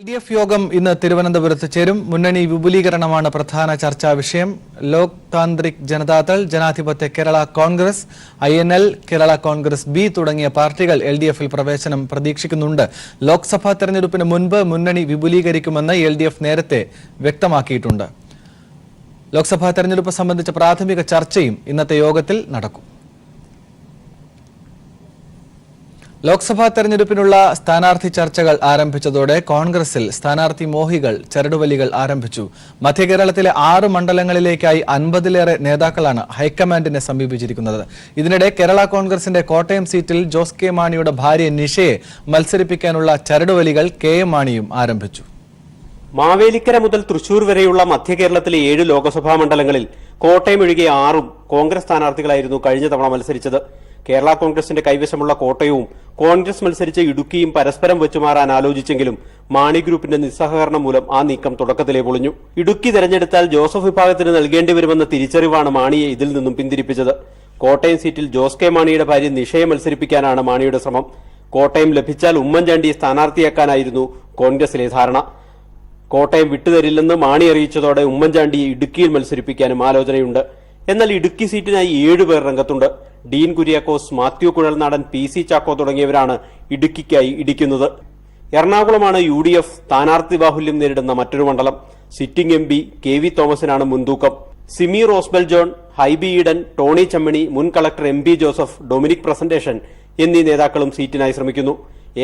L D F യോഗം ഇന്ന് തിരുവനന്തപുരത്ത് ചേരും. മുന്നണി വിപുലീകരണമാണ് പ്രധാന ചർച്ചാ വിഷയം. ലോക് താന്ത്രിക് ജനതാദൾ ജനാധിപത്യ Kerala Congress I N L Kerala Congress B തുടങ്ങിയ പാർട്ടികൾ എൽ ഡി എഫിൽ പ്രവേശനം പ്രതീക്ഷിക്കുന്നുണ്ട്. ലോക്സഭാ തെരഞ്ഞെടുപ്പിന് മുൻപ് മുന്നണി വിപുലീകരിക്കുമെന്ന് എൽ ഡി എഫ് നേരത്തെ വ്യക്തമാക്കിയിട്ടുണ്ട്. ലോക്സഭാ തെരഞ്ഞെടുപ്പ് സംബന്ധിച്ച പ്രാഥമിക ചർച്ചയും ഇന്നത്തെ യോഗത്തിൽ നടക്കും. ലോക്സഭാ തെരഞ്ഞെടുപ്പിനുള്ള സ്ഥാനാർത്ഥി ചർച്ചകൾ ആരംഭിച്ചതോടെ കോൺഗ്രസിൽ സ്ഥാനാർത്ഥി മോഹികൾ ചരടുവലികൾ ആരംഭിച്ചു. മധ്യകേരളത്തിലെ ആറ് മണ്ഡലങ്ങളിലേക്കായി അൻപതിലേറെ നേതാക്കളാണ് ഹൈക്കമാൻഡിനെ സമീപിച്ചിരിക്കുന്നത്. ഇതിനിടെ കേരള കോൺഗ്രസിന്റെ കോട്ടയം സീറ്റിൽ ജോസ് കെ മാണിയുടെ ഭാര്യ നിഷയെ മത്സരിപ്പിക്കാനുള്ള ചരടുവലികൾ കെ എം മാണിയും ആരംഭിച്ചു. മാവേലിക്കര മുതൽ തൃശൂർ വരെയുള്ള മധ്യകേരളത്തിലെ ഏഴ് ലോക്സഭാ മണ്ഡലങ്ങളിൽ കോട്ടയം ഒഴികെ ആറും കോൺഗ്രസ് സ്ഥാനാർത്ഥികളായിരുന്നു കഴിഞ്ഞ തവണ മത്സരിച്ചത്. കേരള കോൺഗ്രസിന്റെ കൈവശമുള്ള കോട്ടയവും കോൺഗ്രസ് മത്സരിച്ച ഇടുക്കിയും പരസ്പരം വെച്ചുമാറാൻ ആലോചിച്ചെങ്കിലും മാണി ഗ്രൂപ്പിന്റെ നിസ്സഹകരണം മൂലം ആ നീക്കം തുടക്കത്തിലേ പൊളിഞ്ഞു. ഇടുക്കി തെരഞ്ഞെടുത്താൽ ജോസഫ് വിഭാഗത്തിന് നൽകേണ്ടി വരുമെന്ന തിരിച്ചറിവാണ് മാണിയെ ഇതിൽ നിന്നും പിന്തിരിപ്പിച്ചത്. കോട്ടയം സീറ്റിൽ ജോസ് കെ മാണിയുടെ ഭാര്യ നിഷയെ മത്സരിപ്പിക്കാനാണ് മാണിയുടെ ശ്രമം. കോട്ടയം ലഭിച്ചാൽ ഉമ്മൻചാണ്ടിയെ സ്ഥാനാർത്ഥിയാക്കാനായിരുന്നു കോൺഗ്രസിലെ ധാരണ. കോട്ടയം വിട്ടുതരില്ലെന്ന് മാണി അറിയിച്ചതോടെ ഉമ്മൻചാണ്ടിയെ ഇടുക്കിയിൽ മത്സരിപ്പിക്കാനും ആലോചനയുണ്ട്. എന്നാൽ ഇടുക്കി സീറ്റിനായി ഏഴുപേർ രംഗത്തുണ്ട്. ഡീൻ കുര്യാക്കോസ് മാത്യു കുഴൽനാടൻ പി സി ചാക്കോ തുടങ്ങിയവരാണ് ഇടുക്കിക്കായി ഇടിക്കുന്നത്. എറണാകുളമാണ് യു ഡി എഫ് സ്ഥാനാർത്ഥി ബാഹുല്യം നേരിടുന്ന മറ്റൊരു മണ്ഡലം. Sitting M P K V തോമസിനാണ് മുൻതൂക്കം. സിമി റോസ്ബൽ ജോൺ ഹൈബി ഈഡൻ ടോണി ചമ്മണി മുൻ collector M B Joseph Dominic Presentation എന്നീ നേതാക്കളും സീറ്റിനായി ശ്രമിക്കുന്നു.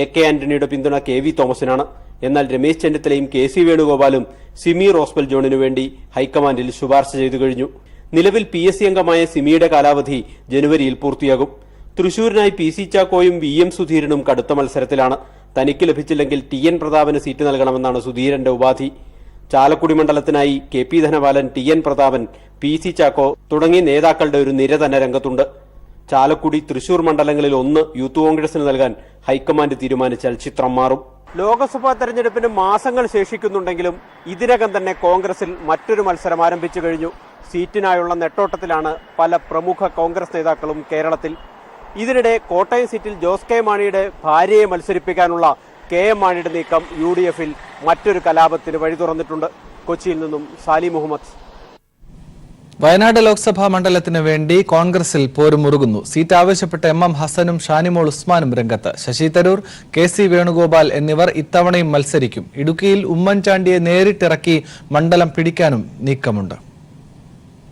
എ കെ ആന്റണിയുടെ പിന്തുണ കെ വി തോമസിനാണ്. എന്നാൽ രമേശ് ചെന്നിത്തലയും കെ സി വേണുഗോപാലും സിമി റോസ്ബൽ ജോണിനു വേണ്ടി ഹൈക്കമാൻഡിൽ ശുപാർശ ചെയ്തു കഴിഞ്ഞു. നിലവിൽ പി എസ് സി അംഗമായ സിമിയുടെ കാലാവധി ജനുവരിയിൽ പൂർത്തിയാകും. തൃശൂരിനായി പി സി ചാക്കോയും വി എം സുധീരനും കടുത്ത മത്സരത്തിലാണ്. തനിക്ക് ലഭിച്ചില്ലെങ്കിൽ ടി എൻ പ്രതാപന് സീറ്റ് നൽകണമെന്നാണ് സുധീരന്റെ ഉപാധി. Chalakudy മണ്ഡലത്തിനായി K P Dhanapalan T N Prathapan P C Chacko തുടങ്ങിയ നേതാക്കളുടെ ഒരു നിര തന്നെ രംഗത്തുണ്ട്. ചാലക്കുടി തൃശൂർ മണ്ഡലങ്ങളിൽ ഒന്ന് യൂത്ത് കോൺഗ്രസിന് നൽകാൻ ഹൈക്കമാൻഡ് തീരുമാനിച്ചാൽ ചിത്രം മാറും. ലോക്സഭാ തെരഞ്ഞെടുപ്പിന് മാസങ്ങൾ ശേഷിക്കുന്നുണ്ടെങ്കിലും ഇതിനകം തന്നെ കോൺഗ്രസിൽ മറ്റൊരു മത്സരം ആരംഭിച്ചു കഴിഞ്ഞു. സീറ്റിനായുള്ള നെട്ടോട്ടത്തിലാണ് പല പ്രമുഖ കോൺഗ്രസ് നേതാക്കളും കേരളത്തിൽ. ഇതിനിടെ കോട്ടയം സീറ്റിൽ ജോസ് കെ മാണിയുടെ ഭാര്യയെ മത്സരിപ്പിക്കാനുള്ള കെ എം മാണിയുടെ നീക്കം യു മറ്റൊരു കലാപത്തിന് വഴി തുറന്നിട്ടുണ്ട് കൊച്ചിയിൽ നിന്നും സാലി മുഹമ്മദ്. വയനാട് ലോക്സഭാ മണ്ഡലത്തിന് വേണ്ടി കോൺഗ്രസിൽ പോരുമുറുകുന്നു. സീറ്റ് ആവശ്യപ്പെട്ട എം എം ഹസനും ഷാനിമോൾ ഉസ്മാനും രംഗത്ത്. ശശി തരൂർ കെ സി വേണുഗോപാൽ എന്നിവർ ഇത്തവണയും മത്സരിക്കും. ഇടുക്കിയിൽ ഉമ്മൻചാണ്ടിയെ നേരിട്ടിറക്കി മണ്ഡലം പിടിക്കാനും നീക്കമുണ്ട്.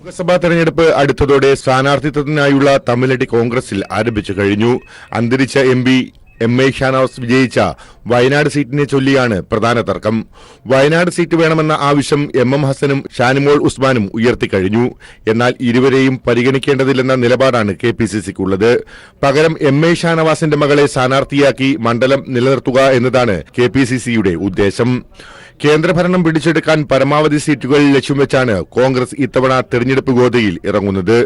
ലോക്സഭാ തെരഞ്ഞെടുപ്പ് അടുത്തതോടെ സ്ഥാനാർത്ഥിത്വത്തിനായുള്ള തമിഴടി കോൺഗ്രസിൽ ആരംഭിച്ചു കഴിഞ്ഞു. അന്തരിച്ച M P M I Shanavas വിജയിച്ച വയനാട് സീറ്റിനെ ചൊല്ലിയാണ് പ്രധാന തർക്കം. വയനാട് സീറ്റ് വേണമെന്ന ആവശ്യം എം എം ഹസനും ഷാനിമോൾ ഉസ്മാനും ഉയർത്തിക്കഴിഞ്ഞു. എന്നാൽ ഇരുവരെയും പരിഗണിക്കേണ്ടതില്ലെന്ന നിലപാടാണ് കെ പി സി സിക്കുള്ളത് പകരം എം ഐ ഷാനവാസിന്റെ മകളെ സ്ഥാനാർത്ഥിയാക്കി മണ്ഡലം നിലനിർത്തുക എന്നതാണ് കെ പി സി സിയുടെ ഉദ്ദേശം. കേന്ദ്രഭരണം പിടിച്ചെടുക്കാൻ പരമാവധി സീറ്റുകൾ ലക്ഷ്യം വെച്ചാണ് കോൺഗ്രസ് ഇത്തവണ തെരഞ്ഞെടുപ്പ് ഗോതയിൽ ഇറങ്ങുന്നത്.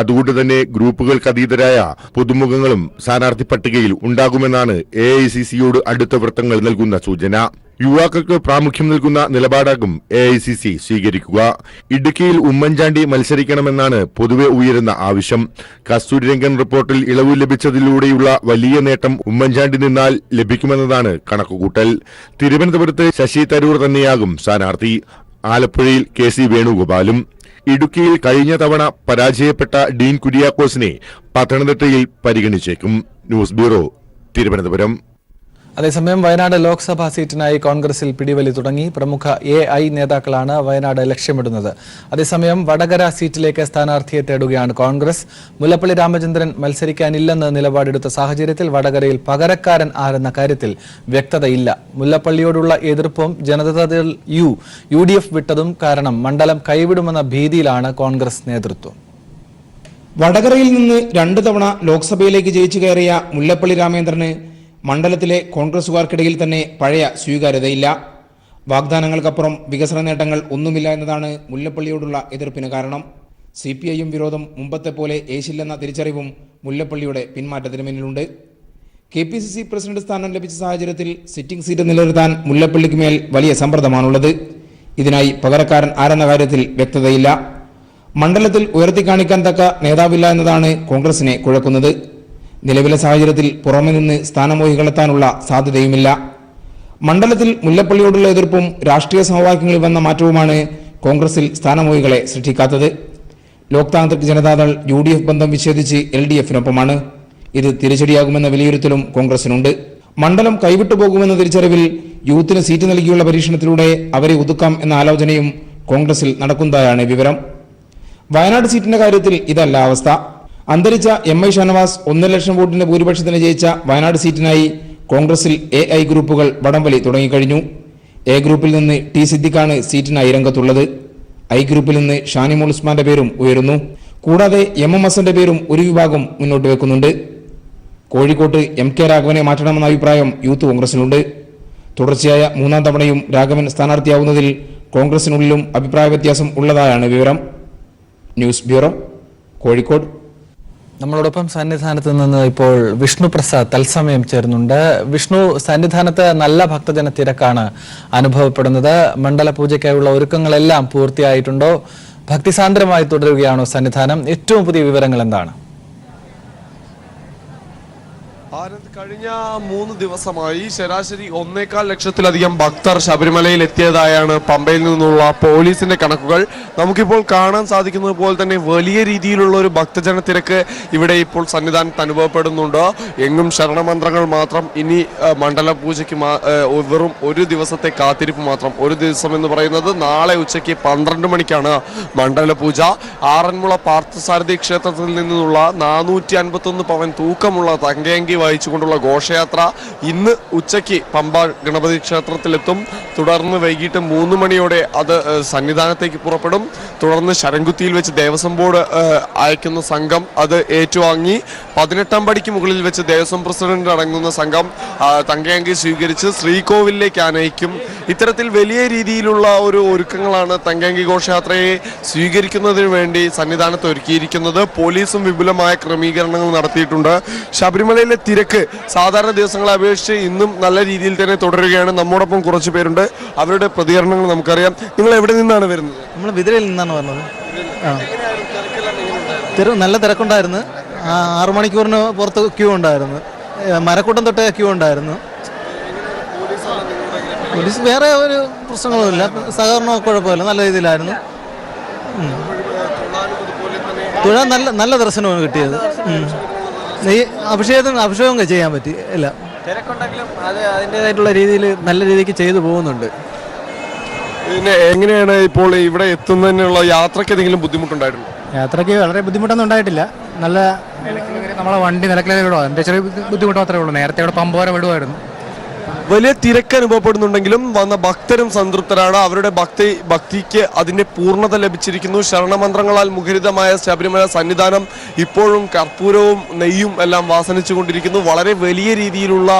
അതുകൊണ്ട് തന്നെ ഗ്രൂപ്പുകൾക്കതീതരായ പുതുമുഖങ്ങളും സ്ഥാനാർത്ഥി പട്ടികയിൽ ഉണ്ടാകുമെന്നാണ് എ ഐ സി സിയോട് അടുത്ത വൃത്തങ്ങൾ നൽകുന്ന സൂചന. യുവാക്കൾക്ക് പ്രാമുഖ്യം നൽകുന്ന നിലപാടാകും എ ഐ സി സി സ്വീകരിക്കുക. ഇടുക്കിയിൽ ഉമ്മൻചാണ്ടി മത്സരിക്കണമെന്നാണ് പൊതുവെ ഉയരുന്ന ആവശ്യം. കസ്തൂരിരംഗൻ റിപ്പോർട്ടിൽ ഇളവ് ലഭിച്ചതിലൂടെയുള്ള വലിയ നേട്ടം ഉമ്മൻചാണ്ടി നിന്നാൽ ലഭിക്കുമെന്നതാണ് കണക്കുകൂട്ടൽ. തിരുവനന്തപുരത്ത് ശശി തരൂർ തന്നെയാകും സ്ഥാനാർത്ഥി. ആലപ്പുഴയിൽ കെ സി വേണുഗോപാലും. ഇടുക്കിയിൽ കഴിഞ്ഞ തവണ പരാജയപ്പെട്ട ഡീൻ കുര്യാക്കോസിനെ പത്തനംതിട്ടയിൽ പരിഗണിച്ചേക്കും. News bureau Thiruvananthapuram. അതേസമയം വയനാട് ലോക്സഭാ സീറ്റിനായി കോൺഗ്രസിൽ പിടിവലി തുടങ്ങി. പ്രമുഖ എ ഐ നേതാക്കളാണ് വയനാട് ലക്ഷ്യമിടുന്നത്. അതേസമയം വടകര സീറ്റിലേക്ക് സ്ഥാനാർത്ഥിയെ തേടുകയാണ് കോൺഗ്രസ്. മുല്ലപ്പള്ളി രാമചന്ദ്രൻ മത്സരിക്കാനില്ലെന്ന് നിലപാടെടുത്ത സാഹചര്യത്തിൽ വടകരയിൽ പകരക്കാരൻ ആരെന്ന കാര്യത്തിൽ വ്യക്തതയില്ല. മുല്ലപ്പള്ളിയോടുള്ള എതിർപ്പും Janata Dal U U D F വിട്ടതും കാരണം മണ്ഡലം കൈവിടുമെന്ന ഭീതിയിലാണ് കോൺഗ്രസ് നേതൃത്വം. വടകരയിൽ നിന്ന് രണ്ടു തവണ ലോക്സഭയിലേക്ക് ജയിച്ചു കയറിയ മുല്ലപ്പള്ളി രാമേന്ദ്രന് മണ്ഡലത്തിലെ കോൺഗ്രസുകാർക്കിടയിൽ തന്നെ പഴയ സ്വീകാര്യതയില്ല. വാഗ്ദാനങ്ങൾക്കപ്പുറം വികസന നേട്ടങ്ങൾ ഒന്നുമില്ല എന്നതാണ് മുല്ലപ്പള്ളിയോടുള്ള എതിർപ്പിന് കാരണം. സി പി ഐയും വിരോധം മുമ്പത്തെ പോലെ ഏശില്ലെന്ന തിരിച്ചറിവും മുല്ലപ്പള്ളിയുടെ പിന്മാറ്റത്തിന് പിന്നിലുണ്ട്. K P C C president സ്ഥാനം ലഭിച്ച സാഹചര്യത്തിൽ സിറ്റിംഗ് സീറ്റ് നിലനിർത്താൻ മുല്ലപ്പള്ളിക്ക് മേൽ വലിയ സമ്മർദ്ദമാണുള്ളത്. ഇതിനായി പകരക്കാരൻ ആരെന്ന കാര്യത്തിൽ വ്യക്തതയില്ല. മണ്ഡലത്തിൽ ഉയർത്തിക്കാണിക്കാൻ തക്ക നേതാവില്ല എന്നതാണ് കോൺഗ്രസിനെ കുഴക്കുന്നത്. നിലവിലെ സാഹചര്യത്തിൽ പുറമെ നിന്ന് സ്ഥാനമോഹികളെത്താനുള്ള സാധ്യതയുമില്ല. മണ്ഡലത്തിൽ മുല്ലപ്പള്ളിയോടുള്ള എതിർപ്പും രാഷ്ട്രീയ സമവാക്യങ്ങളിൽ വന്ന മാറ്റവുമാണ് കോൺഗ്രസിൽ സ്ഥാനമോഹികളെ സൃഷ്ടിക്കാത്തത്. Loktantrik Janata Dal U D F ബന്ധം വിച്ഛേദിച്ച് എൽ ഡി എഫിനൊപ്പമാണ് ഇത് തിരിച്ചടിയാകുമെന്ന വിലയിരുത്തലും കോൺഗ്രസിനുണ്ട്. മണ്ഡലം കൈവിട്ടു പോകുമെന്ന തിരിച്ചറിവിൽ യൂത്തിന് സീറ്റ് നൽകിയുള്ള പരീക്ഷണത്തിലൂടെ അവരെ ഒതുക്കാം എന്ന ആലോചനയും കോൺഗ്രസിൽ നടക്കുന്നതായാണ് വിവരം. വയനാട് സീറ്റിന്റെ കാര്യത്തിൽ ഇതല്ല അവസ്ഥ. അന്തരിച്ച എം ഐ ഷാനവാസ് ഒന്നര ലക്ഷം വോട്ടിന്റെ ഭൂരിപക്ഷത്തിന് ജയിച്ച വയനാട് സീറ്റിനായി കോൺഗ്രസിൽ എ ഐ ഗ്രൂപ്പുകൾ വടംവലി തുടങ്ങിക്കഴിഞ്ഞു. എ ഗ്രൂപ്പിൽ നിന്ന് ടി സിദ്ദിഖാണ് സീറ്റിനായി രംഗത്തുള്ളത്. ഐ ഗ്രൂപ്പിൽ നിന്ന് ഷാനിമോൾ ഉസ്മാന്റെ പേരും ഉയരുന്നു. കൂടാതെ എം എം എസിന്റെ പേരും ഒരു വിഭാഗം മുന്നോട്ട് വെക്കുന്നുണ്ട്. കോഴിക്കോട്ട് എം കെ രാഘവനെ മാറ്റണമെന്ന അഭിപ്രായം യൂത്ത് കോൺഗ്രസിനുണ്ട്. തുടർച്ചയായ മൂന്നാം തവണയും രാഘവൻ സ്ഥാനാർത്ഥിയാവുന്നതിൽ കോൺഗ്രസിനുള്ളിലും അഭിപ്രായ വ്യത്യാസം ഉള്ളതായാണ് വിവരം. News bureau Kozhikode. നമ്മളോടൊപ്പം സന്നിധാനത്ത് നിന്ന് ഇപ്പോൾ വിഷ്ണു പ്രസാദ് തത്സമയം ചേരുന്നുണ്ട്. വിഷ്ണു സന്നിധാനത്ത് നല്ല ഭക്തജന തിരക്കാണ് അനുഭവപ്പെടുന്നത്. മണ്ഡല പൂജയ്ക്കായുള്ള ഒരുക്കങ്ങളെല്ലാം പൂർത്തിയായിട്ടുണ്ടോ? ഭക്തിസാന്ദ്രമായി തുടരുകയാണോ സന്നിധാനം? ഏറ്റവും പുതിയ വിവരങ്ങൾ എന്താണ്? കഴിഞ്ഞ മൂന്ന് ദിവസമായി ശരാശരി ഒന്നേകാൽ ലക്ഷത്തിലധികം ഭക്തർ ശബരിമലയിൽ എത്തിയതായാണ് പമ്പയിൽ നിന്നുള്ള പോലീസിന്റെ കണക്കുകൾ. നമുക്കിപ്പോൾ കാണാൻ സാധിക്കുന്നത് പോലെ തന്നെ വലിയ രീതിയിലുള്ള ഒരു ഭക്തജന തിരക്ക് ഇവിടെ ഇപ്പോൾ സന്നിധാനത്ത് അനുഭവപ്പെടുന്നുണ്ട്. എങ്ങും ശരണമന്ത്രങ്ങൾ മാത്രം ഇനി മണ്ഡല പൂജയ്ക്ക് വെറും ഒരു ദിവസത്തെ കാത്തിരിപ്പ് മാത്രം. ഒരു ദിവസം എന്ന് പറയുന്നത് നാളെ ഉച്ചയ്ക്ക് പന്ത്രണ്ട് മണിക്കാണ് മണ്ഡല പൂജ ആറന്മുള പാർത്ഥസാരഥി ക്ഷേത്രത്തിൽ നിന്നുള്ള നാനൂറ്റി അൻപത്തൊന്ന് പവൻ തൂക്കമുള്ള തങ്കയങ്കി വഹിച്ചുകൊണ്ടുള്ള ഘോഷയാത്ര ഇന്ന് ഉച്ചയ്ക്ക് പമ്പ ഗണപതി ക്ഷേത്രത്തിലെത്തും. തുടർന്ന് വൈകിട്ട് മൂന്ന് മണിയോടെ അത് സന്നിധാനത്തേക്ക് പുറപ്പെടും. തുടർന്ന് ശരംകുത്തിയിൽ വെച്ച് ദേവസ്വം ബോർഡ് അയക്കുന്ന സംഘം അത് ഏറ്റുവാങ്ങി. പതിനെട്ടാം പടിക്ക് മുകളിൽ വെച്ച് ദേവസ്വം പ്രസിഡന്റ് അടങ്ങുന്ന സംഘം തങ്കയങ്കി സ്വീകരിച്ച് ശ്രീകോവിലേക്ക് ആനയിക്കും. ഇത്തരത്തിൽ വലിയ രീതിയിലുള്ള ഒരു ഒരുക്കങ്ങളാണ് തങ്കങ്കി ഘോഷയാത്രയെ സ്വീകരിക്കുന്നതിന് വേണ്ടി സന്നിധാനത്ത് ഒരുക്കിയിരിക്കുന്നത്. പോലീസും വിപുലമായ ക്രമീകരണങ്ങൾ നടത്തിയിട്ടുണ്ട്. ശബരിമലയിലെ തിരക്ക് സാധാരണ ദിവസങ്ങളെ അപേക്ഷിച്ച് ഇന്നും നല്ല രീതിയിൽ തന്നെ തുടരുകയാണ്. നമ്മോടൊപ്പം കുറച്ച് പേരുണ്ട്. അവരുടെ പ്രതികരണങ്ങൾ നമുക്കറിയാം. നിങ്ങൾ എവിടെ നിന്നാണ് വരുന്നത്? നമ്മൾ വിതിരയിൽ നിന്നാണ് വരുന്നത്. തിര നല്ല തിരക്കുണ്ടായിരുന്നു. ആറു മണിക്കൂറിന് പുറത്ത് ക്യൂ ഉണ്ടായിരുന്നു. മരക്കൂട്ടം തൊട്ടേ ക്യൂ ഉണ്ടായിരുന്നു. പോലീസ് വേറെ ഒരു പ്രശ്നങ്ങളുമില്ല സഹകരണം കുഴപ്പമില്ല. നല്ല രീതിയിലായിരുന്നു. തുഴ നല്ല നല്ല ദർശനമാണ് കിട്ടിയത്. ഈ അഭിഷേകം അഭിഷേകം ചെയ്യാൻ പറ്റി. ഇല്ല. തിരക്കുണ്ടെങ്കിലും അത് അതിന്റെതായിട്ടുള്ള രീതിയിൽ നല്ല രീതിക്ക് ചെയ്തു പോകുന്നുണ്ട്. പിന്നെ എങ്ങനെയാണ് ഇപ്പോൾ ഇവിടെ എത്തുന്നതിനുള്ള യാത്രയ്ക്ക് എന്തെങ്കിലും ബുദ്ധിമുട്ടുണ്ടായിരുന്നു യാത്രയ്ക്ക് വളരെ ബുദ്ധിമുട്ടൊന്നും ഉണ്ടായിട്ടില്ല. നല്ല നമ്മളെ വണ്ടി നിലക്കിലേക്ക് വിടുക എന്റെ ചെറിയ ബുദ്ധിമുട്ട് മാത്രമേ ഉള്ളൂ. നേരത്തെ ഇവിടെ പമ്പ വരെ വിടുമായിരുന്നു വലിയ തിരക്ക് അനുഭവപ്പെടുന്നുണ്ടെങ്കിലും വന്ന ഭക്തരും സംതൃപ്തരാണ്. അവരുടെ ഭക്തി ഭക്തിക്ക് അതിന്റെ പൂർണത ലഭിച്ചിരിക്കുന്നു. ശരണമന്ത്രങ്ങളാൽ മുഖരിതമായ ശബരിമല സന്നിധാനം ഇപ്പോഴും കർപ്പൂരവും നെയ്യും എല്ലാം വാസനിച്ചുകൊണ്ടിരിക്കുന്നു വളരെ വലിയ രീതിയിലുള്ള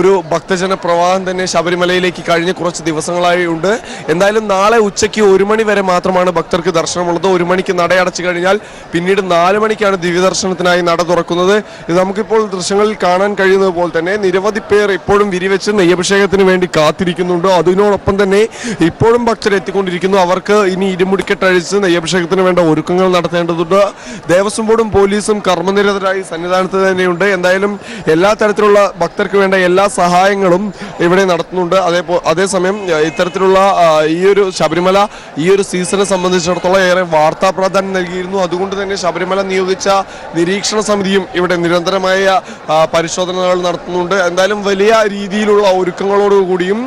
ഒരു ഭക്തജന പ്രവാഹം തന്നെ ശബരിമലയിലേക്ക് കഴിഞ്ഞ കുറച്ച് ദിവസങ്ങളായി ഉണ്ട്. എന്തായാലും നാളെ ഉച്ചയ്ക്ക് ഒരു മണി വരെ മാത്രമാണ് ഭക്തർക്ക് ദർശനമുള്ളത്. ഒരു മണിക്ക് നടയടച്ചു കഴിഞ്ഞാൽ പിന്നീട് നാല് മണിക്കാണ് ദിവ്യദർശനത്തിനായി നട തുറക്കുന്നത്. ഇത് നമുക്കിപ്പോൾ ദൃശ്യങ്ങളിൽ കാണാൻ കഴിയുന്നത് പോലെ തന്നെ നിരവധി പേർ ഇപ്പോഴും വിരിവെച്ച് നെയ്യഭിഷേകത്തിന് വേണ്ടി കാത്തിരിക്കുന്നുണ്ട്. അതിനോടൊപ്പം തന്നെ ഇപ്പോഴും ഭക്തർ എത്തിക്കൊണ്ടിരിക്കുന്നു. അവർക്ക് ഇനി ഇരുമുടിക്കെട്ടഴിച്ച് നെയ്യഭിഷേകത്തിന് വേണ്ട ഒരുക്കങ്ങൾ നടത്തേണ്ടതുണ്ട്. ദേവസ്വം ബോർഡും പോലീസും കർമ്മനിരതരായി സന്നിധാനത്ത് തന്നെയുണ്ട്. എന്തായാലും എല്ലാ തരത്തിലുള്ള ഭക്തർക്ക് വേണ്ട എല്ലാ സഹായങ്ങളും ഇവിടെ നടത്തുന്നുണ്ട്. അതേപോ അതേസമയം ഇത്തരത്തിലുള്ള ഈ ഒരു ശബരിമല ഈ ഒരു സീസണെ സംബന്ധിച്ചിടത്തോളം ഏറെ വാർത്താ പ്രാധാന്യം നൽകിയിരുന്നു. അതുകൊണ്ട് തന്നെ ശബരിമല നിയോഗിച്ച നിരീക്ഷണ സമിതിയും ഇവിടെ നിരന്തരമായ പരിശോധനകൾ നടത്തുന്നുണ്ട്. എന്തായാലും വലിയ രീതിയിലുള്ള ഒരുക്കങ്ങളോടുകൂടിയും കൂടിയും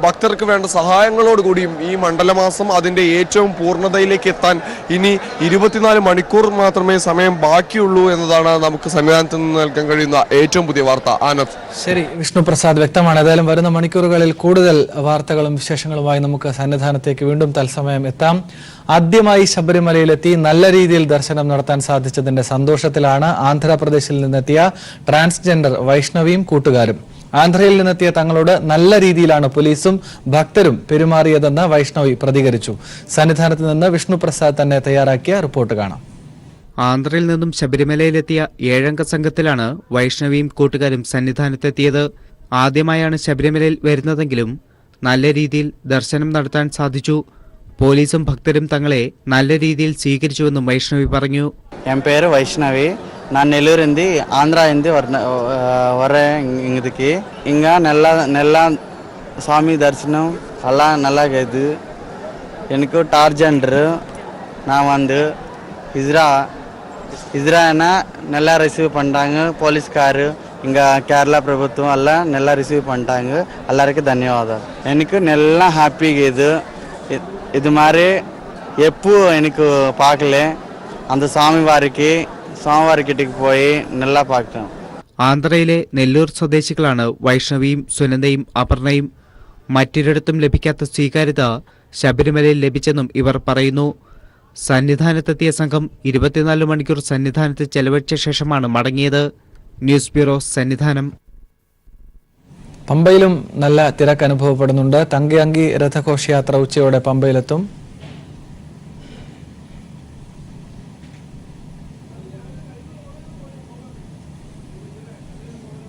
ഭക്തർക്ക് വേണ്ട സഹായങ്ങളോടുകൂടിയും ഈ മണ്ഡലമാസം അതിന്റെ ഏറ്റവും പൂർണതയിലേക്ക് എത്താൻ ഇനി ഇരുപത്തിനാല് മണിക്കൂർ മാത്രമേ സമയം ബാക്കിയുള്ളൂ എന്നതാണ് നമുക്ക് സന്നിധാനത്ത് നിന്ന് നൽകാൻ കഴിയുന്ന ഏറ്റവും പുതിയ വാർത്ത. ആനന്ദ്. ശരി വിഷ്ണു പ്രസാദ് വ്യക്തമാണ്. ഏതായാലും വരുന്ന മണിക്കൂറുകളിൽ കൂടുതൽ വാർത്തകളും വിശേഷങ്ങളുമായി നമുക്ക് സന്നിധാനത്തേക്ക് വീണ്ടും തത്സമയം എത്താം. ആദ്യമായി ശബരിമലയിലെത്തി നല്ല രീതിയിൽ ദർശനം നടത്താൻ സാധിച്ചതിന്റെ സന്തോഷത്തിലാണ് ആന്ധ്രാപ്രദേശിൽ നിന്നെത്തിയ ട്രാൻസ്ജെൻഡർ വൈഷ്ണവിയും കൂട്ടുകാരും. ആന്ധ്രയിൽ നിന്നെത്തിയ തങ്ങളോട് നല്ല രീതിയിലാണ് പോലീസും ഭക്തരും പെരുമാറിയതെന്ന് വൈഷ്ണവി പ്രതികരിച്ചു. സന്നിധാനത്ത് നിന്ന് വിഷ്ണുപ്രസാദ് തന്നെ തയ്യാറാക്കിയ റിപ്പോർട്ട് കാണാം. ആന്ധ്രയിൽ നിന്നും ശബരിമലയിലെത്തിയ ഏഴംഗ സംഘത്തിലാണ് വൈഷ്ണവിയും കൂട്ടുകാരും സന്നിധാനത്തെത്തിയത്. ആദ്യമായാണ് ശബരിമലയിൽ വരുന്നതെങ്കിലും നല്ല രീതിയിൽ ദർശനം നടത്താൻ സാധിച്ചു. പോലീസും ഭക്തരും തങ്ങളെ നല്ല രീതിയിൽ സ്വീകരിച്ചുവെന്നും വൈഷ്ണവി പറഞ്ഞു. എൻ പേര് വൈഷ്ണവി. நான் நெல்லூர்ந்து ஆந்திரா இருந்து வர வரேன் இங்கதுக்கு இங்கே நல்லா நல்லா சாமி தரிசனம் எல்லாம் நல்லா இருக்குது எனக்கு டார்ஜெண்டரு நான் வந்து இஸ்ரா இஸ்ரானா நல்லா ரிசீவ் பண்ணிட்டாங்க போலீஸ்காரு இங்கே கேரளா பிரபுத்துவம் எல்லாம் நல்லா ரிசீவ் பண்ணிட்டாங்க எல்லாருக்கும் ధన్యవాదాలు எனக்கு நல்லா ஹாப்பிங்க இது இ- இது மாதிரி எப்போ எனக்கு பார்க்கல அந்த சாமி வாரிக்கு സോമവാരക്കെട്ടിക്ക് പോയി നെല്ല പാക്കം ആന്ധ്രയിലെ നെല്ലൂർ സ്വദേശികളാണ് വൈഷ്ണവിയും സുനന്ദയും അപർണയും. മറ്റൊരിടത്തും ലഭിക്കാത്ത സ്വീകാര്യത ശബരിമലയിൽ ലഭിച്ചെന്നും ഇവർ പറയുന്നു. സന്നിധാനത്തെത്തിയ സംഘം ഇരുപത്തിനാല് മണിക്കൂർ സന്നിധാനത്ത് ചെലവഴിച്ച ശേഷമാണ് മടങ്ങിയത്. News bureau Sannidhanam. പമ്പയിലും നല്ല തിരക്ക് അനുഭവപ്പെടുന്നുണ്ട്. തങ്കയങ്കി രഥഘോഷയാത്ര ഉച്ചയോടെ പമ്പയിലെത്തും.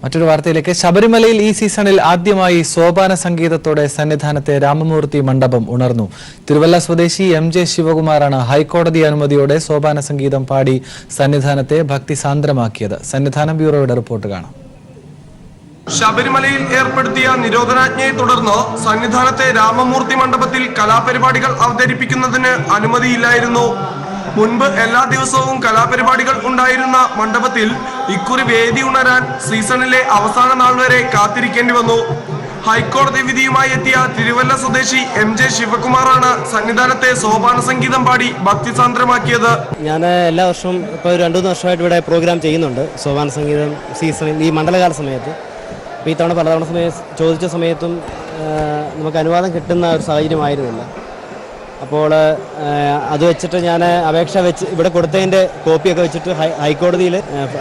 മറ്റൊരു വാർത്തയിലേക്ക്. ശബരിമലയിൽ ഈ സീസണിൽ ആദ്യമായി സോപാന സംഗീതത്തോടെ സന്നിധാനത്തെ രാമമൂർത്തി മണ്ഡപം ഉണർന്നു. തിരുവല്ല സ്വദേശി എം ജെ ശിവകുമാറാണ് ഹൈക്കോടതി അനുമതിയോടെ സോപാന സംഗീതം പാടി സന്നിധാനത്തെ ഭക്തി സാന്ദ്രമാക്കിയത്. സന്നിധാനം ബ്യൂറോയുടെ റിപ്പോർട്ട് കാണാം. ശബരിമലയിൽ ഏർപ്പെടുത്തിയ നിരോധനാജ്ഞയെ തുടർന്ന് സന്നിധാനത്തെ രാമമൂർത്തി മണ്ഡപത്തിൽ കലാപരിപാടികൾ അവതരിപ്പിക്കുന്നതിന് അനുമതിയില്ലായിരുന്നു മുൻപ് എല്ലാ ദിവസവും കലാപരിപാടികൾ ഉണ്ടായിരുന്ന മണ്ഡപത്തിൽ ഇക്കുറി വേദി ഉണരാൻ സീസണിലെ അവസാന നാൾ വരെ കാത്തിരിക്കേണ്ടി വന്നു. ഹൈക്കോടതി വിധിയുമായി എത്തിയ തിരുവല്ല സ്വദേശി എം ജെ ശിവകുമാറാണ് സന്നിധാനത്തെ സോപാന സംഗീതം പാടി ഭക്തിസാന്ദ്രമാക്കിയത്. ഞാൻ എല്ലാ വർഷവും ഇപ്പോൾ ഒരു രണ്ടു മൂന്ന് വർഷമായിട്ട് ഇവിടെ പ്രോഗ്രാം ചെയ്യുന്നുണ്ട് സോപാന സംഗീതം സീസണിൽ ഈ മണ്ഡലകാല സമയത്ത്. അപ്പോൾ ഈ തവണ പലതവണ സമയം ചോദിച്ച സമയത്തും നമുക്ക് അനുവാദം കിട്ടുന്ന ഒരു സാഹചര്യമായിരുന്നില്ല. അപ്പോൾ അത് വെച്ചിട്ട് ഞാൻ അപേക്ഷ വെച്ച് ഇവിടെ കൊടുത്തതിന്റെ കോപ്പിയൊക്കെ വെച്ചിട്ട് ഹൈക്കോടതിയിൽ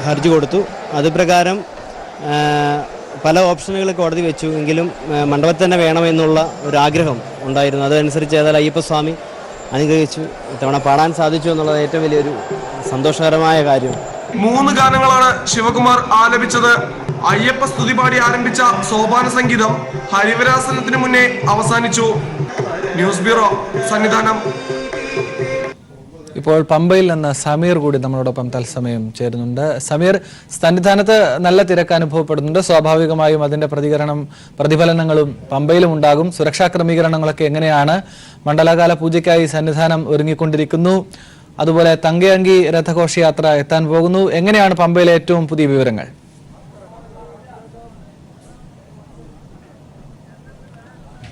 ഹർജി കൊടുത്തു. അത് പ്രകാരം പല ഓപ്ഷനുകൾ കോടതി വെച്ചു. എങ്കിലും മണ്ഡപത്തിൽ തന്നെ വേണമെന്നുള്ള ഒരു ആഗ്രഹം ഉണ്ടായിരുന്നു. അതനുസരിച്ച് ഏതായാലും അയ്യപ്പസ്വാമി അനുഗ്രഹിച്ചു. ഇത്തവണ പാടാൻ സാധിച്ചു എന്നുള്ളത് ഏറ്റവും വലിയൊരു സന്തോഷകരമായ കാര്യം. മൂന്ന് ഗാനങ്ങളാണ് ശിവകുമാർ ആലപിച്ചത്. അയ്യപ്പ സ്തുതി പാടി ആരംഭിച്ച സോപാന സംഗീതം ഹരിവരാസനത്തിന് മുന്നേ അവസാനിച്ചു. News bureau. സന്നിധാനം. ഇപ്പോൾ പമ്പയിൽ നിന്ന് സമീർ കൂടി നമ്മളോടൊപ്പം തത്സമയം ചേരുന്നുണ്ട്. സമീർ സന്നിധാനത്ത് നല്ല തിരക്ക് അനുഭവപ്പെടുന്നുണ്ട്. സ്വാഭാവികമായും അതിന്റെ പ്രതികരണം പ്രതിഫലനങ്ങളും പമ്പയിലും ഉണ്ടാകും. സുരക്ഷാ ക്രമീകരണങ്ങളൊക്കെ എങ്ങനെയാണ്? മണ്ഡലകാല പൂജയ്ക്കായി സന്നിധാനം ഒരുങ്ങിക്കൊണ്ടിരിക്കുന്നു. അതുപോലെ തങ്കയങ്കി രഥഘോഷയാത്ര എത്താൻ പോകുന്നു. എങ്ങനെയാണ് പമ്പയിലെ ഏറ്റവും പുതിയ വിവരങ്ങൾ?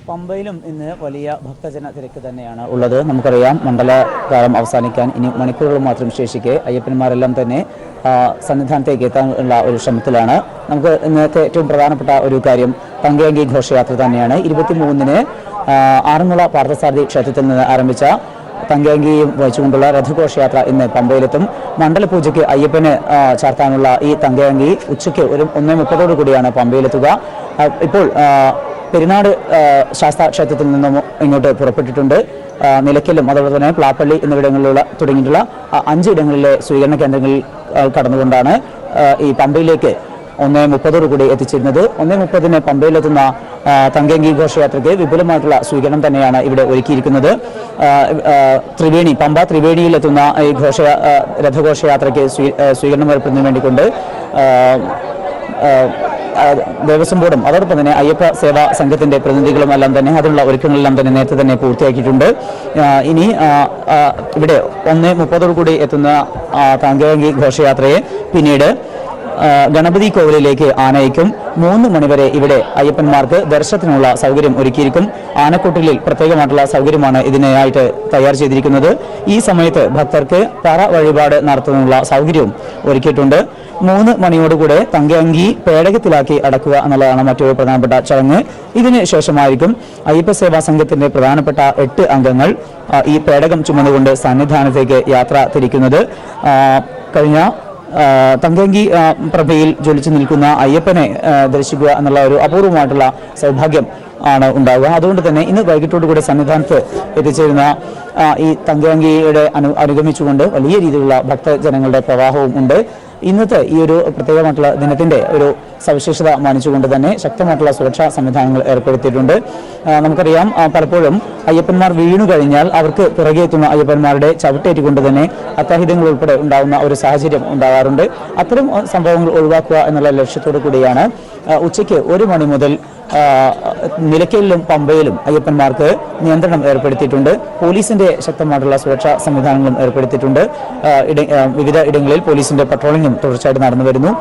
പമ്പയിലും ഇന്ന് വലിയ ഭക്തജന തിരക്ക് തന്നെയാണ് ഉള്ളത്. നമുക്കറിയാം മണ്ഡലകാലം അവസാനിക്കാൻ ഇനി മണിക്കൂറുകൾ മാത്രം ശേഷിക്കെ അയ്യപ്പന്മാരെല്ലാം തന്നെ സന്നിധാനത്തേക്ക് എത്താനുള്ള ഒരു ശ്രമത്തിലാണ്. നമുക്ക് ഇന്നത്തെ ഏറ്റവും പ്രധാനപ്പെട്ട ഒരു കാര്യം തങ്കയങ്കി ഘോഷയാത്ര തന്നെയാണ്. ഇരുപത്തിമൂന്നിന് ആറന്മുള പാർത്ഥസാരഥി ക്ഷേത്രത്തിൽ നിന്ന് ആരംഭിച്ച തങ്കയങ്കിയും വഹിച്ചുകൊണ്ടുള്ള രഥഘോഷയാത്ര ഇന്ന് പമ്പയിലെത്തും. മണ്ഡലപൂജയ്ക്ക് അയ്യപ്പന് ചാർത്താനുള്ള ഈ തങ്കയങ്കി ഉച്ചയ്ക്ക് ഒരു ഒന്നേ മുപ്പതോടു കൂടിയാണ് പമ്പയിലെത്തുക ഇപ്പോൾ പെരുന്നാട് ശാസ്ത്ര ശാസ്താ ക്ഷേത്രത്തിൽ നിന്നും ഇങ്ങോട്ട് പുറപ്പെട്ടിട്ടുണ്ട്. നിലയ്ക്കലും അതുപോലെ തന്നെ പ്ലാപ്പള്ളി എന്നിവിടങ്ങളിലുള്ള തുടങ്ങിയിട്ടുള്ള അഞ്ചിടങ്ങളിലെ സ്വീകരണ കേന്ദ്രങ്ങളിൽ കടന്നുകൊണ്ടാണ് ഈ പമ്പയിലേക്ക് ഒന്നേ മുപ്പതോടു കൂടി എത്തിച്ചിരുന്നത്. ഒന്നേ മുപ്പതിന് പമ്പയിലെത്തുന്ന തങ്കങ്കി ഘോഷയാത്രയ്ക്ക് വിപുലമായിട്ടുള്ള സ്വീകരണം തന്നെയാണ് ഇവിടെ ഒരുക്കിയിരിക്കുന്നത്. ത്രിവേണി പമ്പ ത്രിവേണിയിലെത്തുന്ന ഈ ഘോഷ രഥഘോഷയാത്രയ്ക്ക് സ്വീകരണം ഏർപ്പെടുന്നതിന് വേണ്ടിക്കൊണ്ട് ദേവസ്വം ബോർഡും അതോടൊപ്പം തന്നെ അയ്യപ്പ സേവാ സംഘത്തിന്റെ പ്രതിനിധികളും എല്ലാം തന്നെ അതിനുള്ള ഒരുക്കങ്ങളെല്ലാം തന്നെ നേരത്തെ തന്നെ പൂർത്തിയാക്കിയിട്ടുണ്ട്. ഇനി ഇവിടെ ഒന്ന് മുപ്പതോടു കൂടി എത്തുന്ന താങ്കേങ്കി ഘോഷയാത്രയെ പിന്നീട് ഗണപതി കോവിലിലേക്ക് ആനയിക്കും. മൂന്ന് മണിവരെ ഇവിടെ അയ്യപ്പന്മാർക്ക് ദർശനത്തിനുള്ള സൗകര്യം ഒരുക്കിയിരിക്കും. ആനക്കൂട്ടിലിൽ പ്രത്യേകമായിട്ടുള്ള സൗകര്യമാണ് ഇതിനായിട്ട് തയ്യാർ ചെയ്തിരിക്കുന്നത്. ഈ സമയത്ത് ഭക്തർക്ക് തറ വഴിപാട് നടത്തുന്നതിനുള്ള സൗകര്യവും ഒരുക്കിയിട്ടുണ്ട്. മൂന്ന് മണിയോടുകൂടെ തങ്കയങ്കി പേടകത്തിലാക്കി അടക്കുക എന്നുള്ളതാണ് മറ്റൊരു പ്രധാനപ്പെട്ട ചടങ്ങ്. ഇതിന് ശേഷമായിരിക്കും അയ്യപ്പ സേവാ സംഘത്തിന്റെ പ്രധാനപ്പെട്ട എട്ട് അംഗങ്ങൾ ഈ പേടകം ചുമന്നുകൊണ്ട് സന്നിധാനത്തേക്ക് യാത്ര തിരിക്കുന്നത്. കഴിഞ്ഞ തങ്കങ്കി പ്രഭയിൽ ജ്വലിച്ചു നിൽക്കുന്ന അയ്യപ്പനെ ദർശിക്കുക എന്നുള്ള ഒരു അപൂർവമായിട്ടുള്ള സൗഭാഗ്യം ആണ് ഉണ്ടാവുക. അതുകൊണ്ട് തന്നെ ഇന്ന് വൈകിട്ടോടുകൂടി സന്നിധാനത്ത് എത്തിച്ചേരുന്ന ഈ തങ്കങ്കിയുടെ അനു അനുഗമിച്ചുകൊണ്ട് വലിയ രീതിയിലുള്ള ഭക്തജനങ്ങളുടെ പ്രവാഹവും ഉണ്ട്. ഇന്നത്തെ ഈ ഒരു പ്രത്യേകമായിട്ടുള്ള ദിനത്തിന്റെ ഒരു സവിശേഷത മാനിച്ചുകൊണ്ട് തന്നെ ശക്തമായിട്ടുള്ള സുരക്ഷാ സംവിധാനങ്ങൾ ഏർപ്പെടുത്തിയിട്ടുണ്ട്. നമുക്കറിയാം പലപ്പോഴും അയ്യപ്പന്മാർ വീണു കഴിഞ്ഞാൽ അവർക്ക് പിറകെ എത്തുന്ന അയ്യപ്പന്മാരുടെ ചവിട്ടേറ്റുകൊണ്ട് തന്നെ അത്താഹിതങ്ങൾ ഉൾപ്പെടെ ഉണ്ടാകുന്ന ഒരു സാഹചര്യം ഉണ്ടാകാറുണ്ട്. അത്തരം സംഭവങ്ങൾ ഒഴിവാക്കുക എന്നുള്ള ലക്ഷ്യത്തോടു കൂടിയാണ് ഉച്ചയ്ക്ക് ഒരു മണി മുതൽ നിലയ്ക്കലിലും പമ്പയിലും അയ്യപ്പന്മാർക്ക് നിയന്ത്രണം ഏർപ്പെടുത്തിയിട്ടുണ്ട്. പോലീസിന്റെ ശക്തമായിട്ടുള്ള സുരക്ഷാ സംവിധാനങ്ങളും ഏർപ്പെടുത്തിയിട്ടുണ്ട്. വിവിധ ഇടങ്ങളിൽ പോലീസിന്റെ പട്രോളിംഗും തുടർച്ചയായിട്ട് നടന്നു വരുന്നു.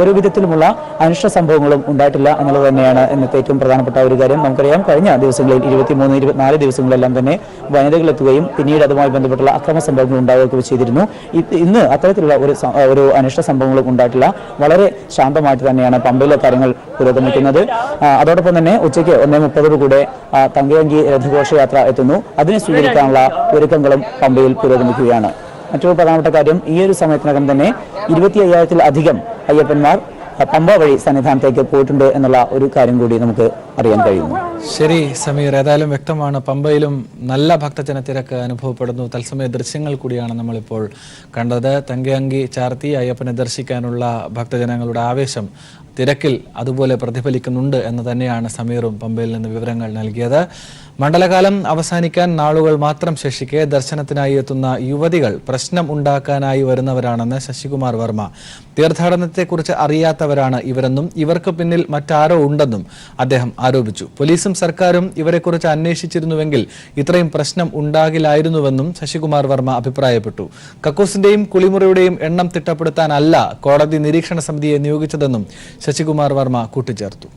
ഒരു വിധത്തിലുമുള്ള അനിഷ്ട സംഭവങ്ങളും ഉണ്ടായിട്ടില്ല എന്നുള്ളത് തന്നെയാണ് ഇന്നത്തെ ഏറ്റവും പ്രധാനപ്പെട്ട ഒരു കാര്യം. നമുക്കറിയാം കഴിഞ്ഞ ദിവസങ്ങളിൽ ഇരുപത്തിമൂന്ന് ഇരുപത്തിനാല് ദിവസങ്ങളെല്ലാം തന്നെ വനിതകൾ എത്തുകയും പിന്നീട് അതുമായി ബന്ധപ്പെട്ടുള്ള അക്രമ സംഭവങ്ങൾ ഉണ്ടാവുകയൊക്കെ ചെയ്തിരുന്നു. ഇന്ന് അത്തരത്തിലുള്ള ഒരു ഒരു അനിഷ്ട സംഭവങ്ങളും ഉണ്ടായിട്ടില്ല. വളരെ ശാന്തമായിട്ട് തന്നെയാണ് പമ്പയിലെ കാര്യങ്ങൾ പുരോഗമിക്കുന്നത്. അതോടൊപ്പം തന്നെ ഉച്ചയ്ക്ക് ഒന്നേ മുപ്പതോടു കൂടെ തങ്കയങ്കി രഥഘോഷയാത്ര എത്തുന്നു. അതിനെ സ്വീകരിക്കാനുള്ള ഒരുക്കങ്ങളും പമ്പയിൽ പുരോഗമിക്കുകയാണ്. മറ്റൊരു പ്രധാനപ്പെട്ട കാര്യം ഈ ഒരു സമയത്തിനകം തന്നെ ഇരുപത്തി അയ്യായിരത്തിൽ അധികം അയ്യപ്പന്മാർ പമ്പ വഴി സന്നിധാനത്തേക്ക് പോയിട്ടുണ്ട് എന്നുള്ള ഒരു കാര്യം കൂടി നമുക്ക് അറിയാൻ കഴിയുന്നു. ശരി സമീർ. ഏതായാലും വ്യക്തമാണ് പമ്പയിലും നല്ല ഭക്തജന തിരക്ക് അനുഭവപ്പെടുന്നു. തത്സമയ ദൃശ്യങ്ങൾ കൂടിയാണ് നമ്മളിപ്പോൾ കണ്ടത്. തങ്കയങ്കി ചാർത്തി അയ്യപ്പനെ ദർശിക്കാനുള്ള ഭക്തജനങ്ങളുടെ ആവേശം തിരക്കിൽ അതുപോലെ പ്രതിഫലിക്കുന്നുണ്ട് എന്ന് തന്നെയാണ് സമീറും പമ്പയിൽ നിന്ന് വിവരങ്ങൾ നൽകിയത്. മണ്ഡലകാലം അവസാനിക്കാൻ നാളുകൾ മാത്രം ശേഷിക്കെ ദർശനത്തിനായി എത്തുന്ന യുവതികൾ പ്രശ്നം ഉണ്ടാക്കാനായി വരുന്നവരാണെന്ന് ശശികുമാർ വർമ്മ. തീർത്ഥാടനത്തെക്കുറിച്ച് അറിയാത്തവരാണ് ഇവരെന്നും ഇവർക്ക് പിന്നിൽ മറ്റാരോ ഉണ്ടെന്നും അദ്ദേഹം ആരോപിച്ചു. പോലീസും സർക്കാരും ഇവരെക്കുറിച്ച് അന്വേഷിച്ചിരുന്നുവെങ്കിൽ ഇത്രയും പ്രശ്നം ഉണ്ടാകില്ലായിരുന്നുവെന്നും ശശികുമാർ വർമ്മ അഭിപ്രായപ്പെട്ടു. കക്കൂസിന്റെയും കുളിമുറിയുടെയും എണ്ണം തിട്ടപ്പെടുത്താനല്ല കോടതി നിരീക്ഷണ സമിതിയെ നിയോഗിച്ചതെന്നും ശശികുമാർ വർമ്മ കൂട്ടിച്ചേർത്തു.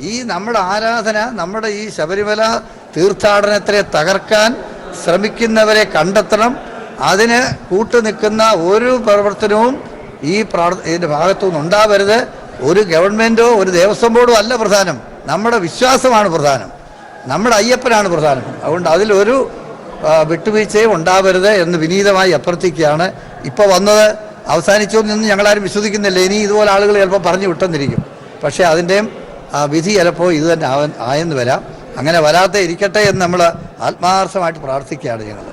ഈ നമ്മുടെ ആരാധന നമ്മുടെ ഈ ശബരിമല തീർത്ഥാടനത്തെ തകർക്കാൻ ശ്രമിക്കുന്നവരെ കണ്ടെത്തണം. അതിന് കൂട്ടു നിൽക്കുന്ന ഒരു പ്രവർത്തനവും ഈ ഇതിന്റെ ഭാഗത്തുനിന്ന് ഉണ്ടാവരുത്. ഒരു ഗവൺമെന്റോ ഒരു ദേവസ്വം ബോർഡോ അല്ല പ്രധാനം. നമ്മുടെ വിശ്വാസമാണ് പ്രധാനം. നമ്മുടെ അയ്യപ്പനാണ് പ്രധാനം. അതുകൊണ്ട് അതിലൊരു വിട്ടുവീഴ്ചയും ഉണ്ടാവരുത് എന്ന് വിനീതമായി അഭ്യർത്ഥിക്കുകയാണ്. ഇപ്പോൾ വന്നത് അവസാനിച്ചു എന്ന് ഞങ്ങളാരും വിശ്വസിക്കുന്നില്ല. ഇനി ഇതുപോലെ ആളുകൾ ചിലപ്പോൾ പറഞ്ഞു വിട്ടെന്നിരിക്കും പക്ഷേ അതിന്റെയും വിധി ചിലപ്പോൾ ഇത് തന്നെ ആവൻ ആയെന്ന് വരാം. അങ്ങനെ വരാതെ ഇരിക്കട്ടെ എന്ന് നമ്മൾ ആത്മാർത്ഥമായിട്ട് പ്രാർത്ഥിക്കുകയാണ് ഞങ്ങൾ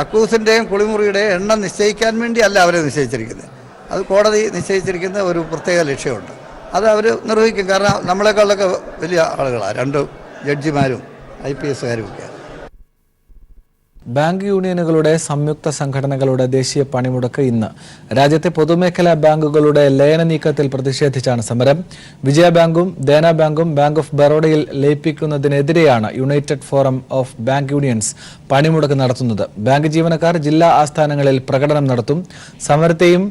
കക്കൂസിന്റെയും കുളിമുറിയുടെയും എണ്ണം നിശ്ചയിക്കാൻ വേണ്ടിയല്ല അവരെ നിശ്ചയിച്ചിരിക്കുന്നത്. അത് കോടതി നിശ്ചയിച്ചിരിക്കുന്ന ഒരു പ്രത്യേക ലക്ഷ്യമുണ്ട്. അത് അവർ നിർവഹിക്കും. കാരണം നമ്മളെക്കാളൊക്കെ വലിയ ആളുകളാണ് രണ്ട് ജഡ്ജിമാരും ഐ പി എസുകാരും ഒക്കെയാണ് ബാങ്ക് യൂണിയനുകളുടെ സംയുക്ത സംഘടനകളുടെ ദേശീയ പണിമുടക്ക് ഇന്ന്. രാജ്യത്തെ പൊതുമേഖലാ ബാങ്കുകളുടെ ലയന നീക്കത്തിൽ പ്രതിഷേധിച്ചാണ് സമരം. വിജയ ബാങ്കും ദേന ബാങ്കും ബാങ്ക് ഓഫ് ബറോഡയിൽ ലയിപ്പിക്കുന്നതിനെതിരെയാണ് united forum of bank unions പണിമുടക്ക് നടത്തുന്നത്. ബാങ്ക് ജീവനക്കാർ ജില്ലാ ആസ്ഥാനങ്ങളിൽ പ്രകടനം നടത്തും. സമരത്തെയും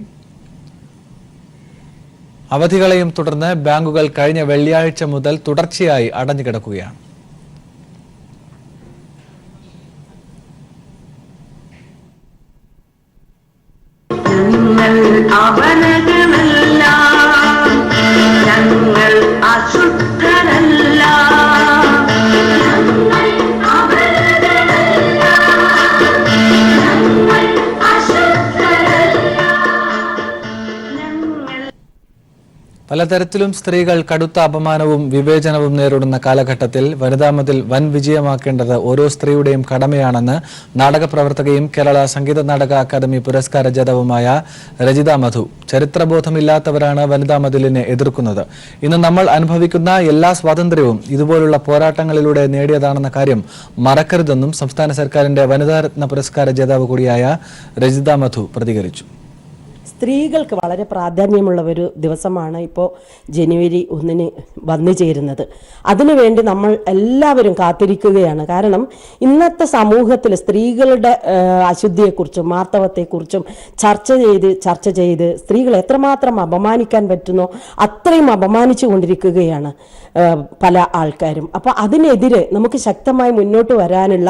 അവധികളെയും തുടർന്ന് ബാങ്കുകൾ കഴിഞ്ഞ വെള്ളിയാഴ്ച മുതൽ തുടർച്ചയായി അടഞ്ഞുകിടക്കുകയാണ്. പലതരത്തിലും സ്ത്രീകൾ കടുത്ത അപമാനവും വിവേചനവും നേരിടുന്ന കാലഘട്ടത്തിൽ വനിതാ മതിൽ വൻ വിജയമാക്കേണ്ടത് ഓരോ സ്ത്രീയുടെയും കടമയാണെന്ന് നാടക പ്രവർത്തകയും കേരള സംഗീത നാടക അക്കാദമി പുരസ്കാര ജേതാവുമായ രജിത മധു ചരിത്രബോധമില്ലാത്തവരാണ് വനിതാ മതിലിനെ എതിർക്കുന്നത്. ഇന്ന് നമ്മൾ അനുഭവിക്കുന്ന എല്ലാ സ്വാതന്ത്ര്യവും ഇതുപോലുള്ള പോരാട്ടങ്ങളിലൂടെ നേടിയതാണെന്ന കാര്യം മറക്കരുതെന്നും സംസ്ഥാന സർക്കാരിന്റെ വനിതാരത്ന പുരസ്കാര ജേതാവ് കൂടിയായ രജിത മധു പ്രതികരിച്ചു. സ്ത്രീകൾക്ക് വളരെ പ്രാധാന്യമുള്ള ഒരു ദിവസമാണ് ഇപ്പോൾ ജനുവരി ഒന്നിന് വന്നു ചേരുന്നത്. അതിനുവേണ്ടി നമ്മൾ എല്ലാവരും കാത്തിരിക്കുകയാണ്. കാരണം ഇന്നത്തെ സമൂഹത്തിൽ സ്ത്രീകളുടെ അശുദ്ധിയെക്കുറിച്ചും മാർത്തവത്തെക്കുറിച്ചും ചർച്ച ചെയ്ത് ചർച്ച ചെയ്ത് സ്ത്രീകൾ എത്രമാത്രം അപമാനിക്കാൻ പറ്റുന്നോ അത്രയും അപമാനിച്ചു കൊണ്ടിരിക്കുകയാണ് പല ആൾക്കാരും. അപ്പോൾ അതിനെതിരെ നമുക്ക് ശക്തമായി മുന്നോട്ട് വരാനുള്ള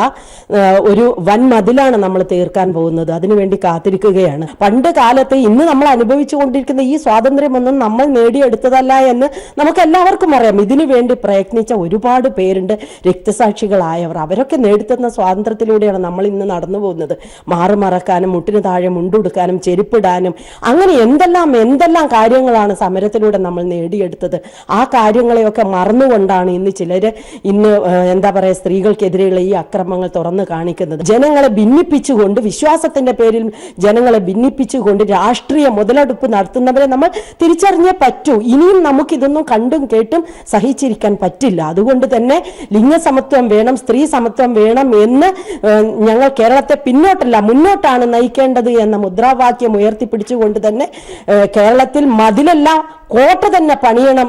ഒരു വൻ മതിലാണ് നമ്മൾ തീർക്കാൻ പോകുന്നത്. അതിനുവേണ്ടി കാത്തിരിക്കുകയാണ്. പണ്ട് കാലത്ത് ഇന്ന് നമ്മൾ അനുഭവിച്ചു കൊണ്ടിരിക്കുന്ന ഈ സ്വാതന്ത്ര്യമൊന്നും നമ്മൾ നേടിയെടുത്തതല്ല എന്ന് നമുക്ക് എല്ലാവർക്കും അറിയാം. ഇതിനു വേണ്ടി പ്രയത്നിച്ച ഒരുപാട് പേരുണ്ട്. രക്തസാക്ഷികളായവർ. അവരൊക്കെ നേടിത്തന്ന സ്വാതന്ത്ര്യത്തിലൂടെയാണ് നമ്മൾ ഇന്ന് നടന്നു പോകുന്നത്. മാറുമറക്കാനും മുട്ടിന് താഴെ മുണ്ടുടുക്കാനും ചെരുപ്പിടാനും അങ്ങനെ എന്തെല്ലാം എന്തെല്ലാം കാര്യങ്ങളാണ് സമരത്തിലൂടെ നമ്മൾ നേടിയെടുത്തത്. ആ കാര്യങ്ങളെയൊക്കെ മറന്നുകൊണ്ടാണ് ഇന്ന് ചിലർ ഇന്ന് എന്താ പറയുക സ്ത്രീകൾക്കെതിരെയുള്ള ഈ അക്രമങ്ങൾ തുറന്നു കാണിക്കുന്നത്. ജനങ്ങളെ ഭിന്നിപ്പിച്ചുകൊണ്ട് വിശ്വാസത്തിന്റെ പേരിൽ ജനങ്ങളെ ഭിന്നിപ്പിച്ചുകൊണ്ട് രാഷ്ട്രീയ മുതലെടുപ്പ് നടത്തുന്നവരെ നമ്മൾ തിരിച്ചറിഞ്ഞേ പറ്റൂ. ഇനിയും നമുക്കിതൊന്നും കണ്ടും കേട്ടും സഹിച്ചിരിക്കാൻ പറ്റില്ല. അതുകൊണ്ട് തന്നെ ലിംഗസമത്വം വേണം സ്ത്രീ സമത്വം വേണം എന്ന് ഞങ്ങൾ കേരളത്തെ പിന്നോട്ടല്ല മുന്നോട്ടാണ് നയിക്കേണ്ടത് എന്ന മുദ്രാവാക്യം ഉയർത്തിപ്പിടിച്ചുകൊണ്ട് തന്നെ കേരളത്തിൽ മതിലല്ല കോട്ട തന്നെ പണിയണം.